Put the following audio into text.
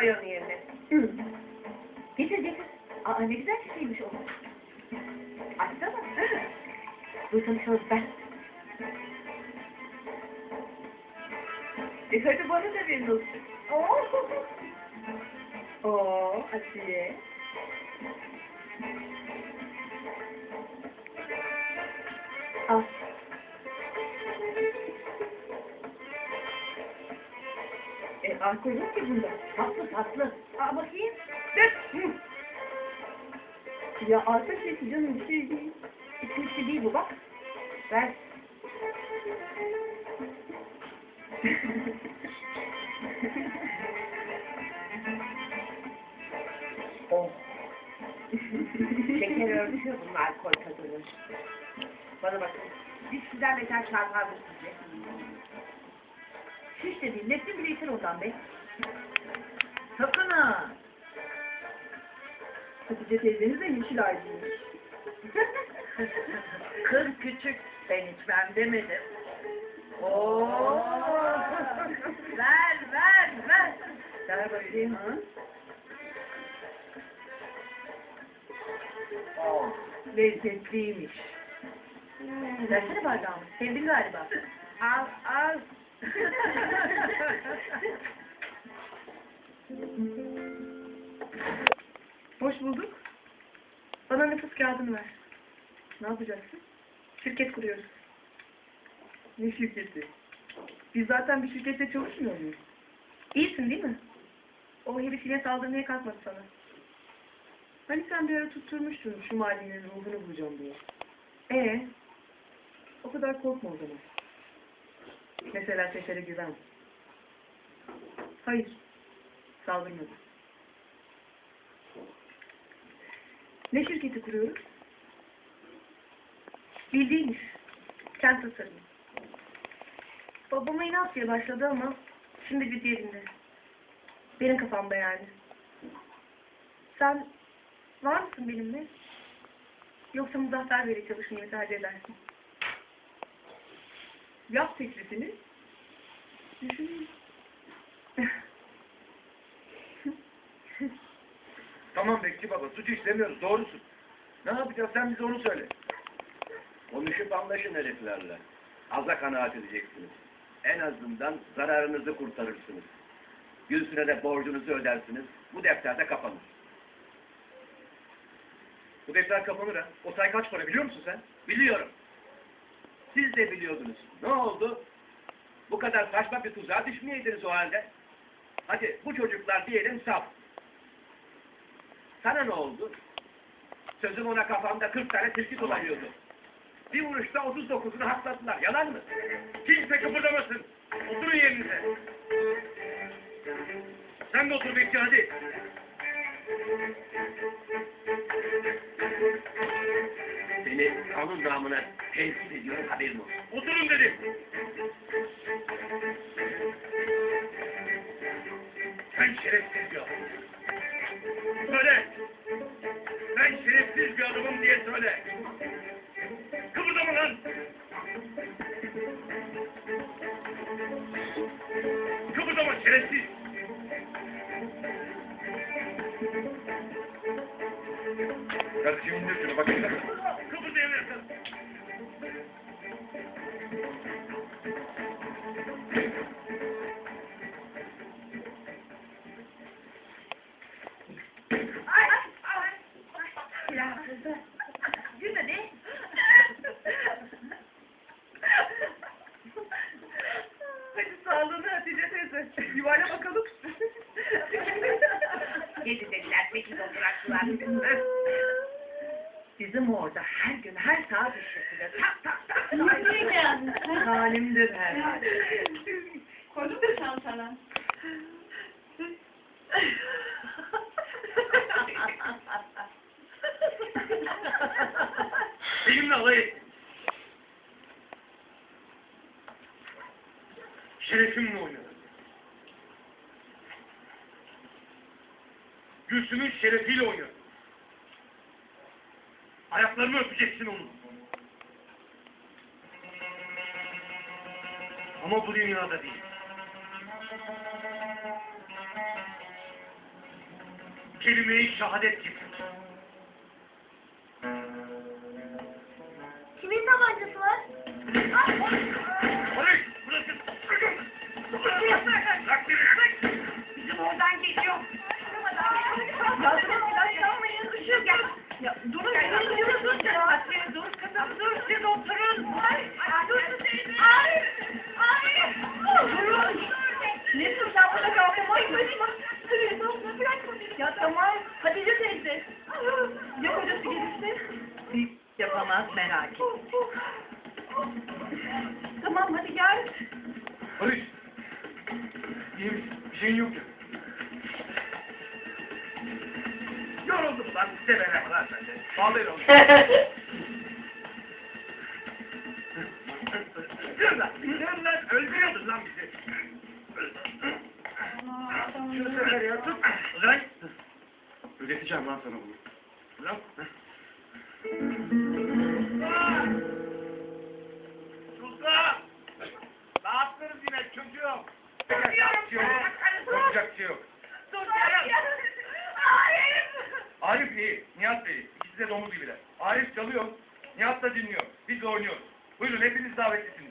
Koy onu yerine. Hı. Getir getir. Aa ne güzel çiçeğiymiş o. Açsana. Dur tanışalım ben. E hadi bana da verin olsun. Oo. Oo Asiye. Al. Alkol yok ki bunda. Tatlı tatlı. Aa bakayım. Dur. Hı. Ya arka sesi canım bir şey değil. İçmişi değil bu bak. Ver. Oh. Şeker örtüyor bunun alkol tadını. Bana bakın. Biz sizden beter çarpardık sizi. Şiş de değil. Nefsin bile içer ondan be. Sakın ha. Hatice teyzeniz de yeşil aydınmış. Kız küçük. Ben içmem demedim. Oo. ver ver ver. Ver bakayım. Oh, lezzetliymiş. Versene bardağımı. Sevdin galiba. Al al. Hoş bulduk. Bana nüfus kağıdını ver. Ne yapacaksın? Şirket kuruyoruz. Ne şirketi? Biz zaten bir şirkette çalışmıyor muyuz? İyisin değil mi? O herif yine saldırmaya kalkmadı sana. Hani sen bir ara tutturmuştun şu mahallenin ruhunu bulacağım diye. Ee, o kadar korkma o zaman. Mesela Sefer'e güven. Hayır, saldırmadı. Ne şirketi kuruyoruz? Bildiğin iş. Kent tasarımı. Babama inat başladı ama şimdi ciddi elinde. Benim kafamda yani. Sen var mısın benimle? Yoksa Muzaffer Bey'le çalışmayı tercih edersin? Yap teklifini. Tamam Bekçi Baba, suç işlemiyoruz, doğrusun. Ne yapacağız sen bize onu söyle. Konuşup anlaşın heriflerle. Aza kanaat edeceksiniz. En azından zararınızı kurtarırsınız. Gülsüne de borcunuzu ödersiniz. Bu defter de kapanır. Bu defter kapanır ha. O say kaç para biliyor musun sen? Biliyorum. Siz de biliyordunuz. Ne oldu? Bu kadar saçma bir tuzağa düşmeyeydiniz o halde. Hadi bu çocuklar diyelim saf. Sana ne oldu? Sözüm ona kafamda 40 tane tilki dolanıyordu. Bir vuruşta 39'unu hakladılar. Yalan mı? Kimse kıpırdamasın. Oturun yerinize. Sen de otur bekçi hadi. Seni kanun namına tehdit ediyorum haberin olsun. Oturun Kardeşim indir şunu kızım. Gülme be. Hadi sağlığına Hatice teyze. Yuvayla bakalım. Yedi dediler, sekiz on Bizim orada her gün her saat iş yapılıyor. Tak tak tak. tak. Halimdir herhalde. Koydum da çantana. Benimle alay ettin. Şerefimle oynadın. Gülsüm'ün şerefiyle oynadın. Ayaklarını öpeceksin onun. Ama bu dünyada değil. kelime-i şehadet getir. Yapamaz merak etme. Tamam hadi gel. Barış. İyi misin? Bir şeyin yok ya. Yoruldum lan. Sevene lan sen de. Bağlayın onu. Dur lan. Dur lan. Öldürüyordun lan bizi. Şunu sefer ya tut. Lan. Ödeteceğim lan sana bunu. Lan. Çocuğum? Yapacak şey yok. Yapacak şey yok. Arif iyi, Nihat Bey. İkisi de domuz gibiler. Arif çalıyor, Nihat da dinliyor. Biz de oynuyoruz. Buyurun hepiniz davetlisiniz.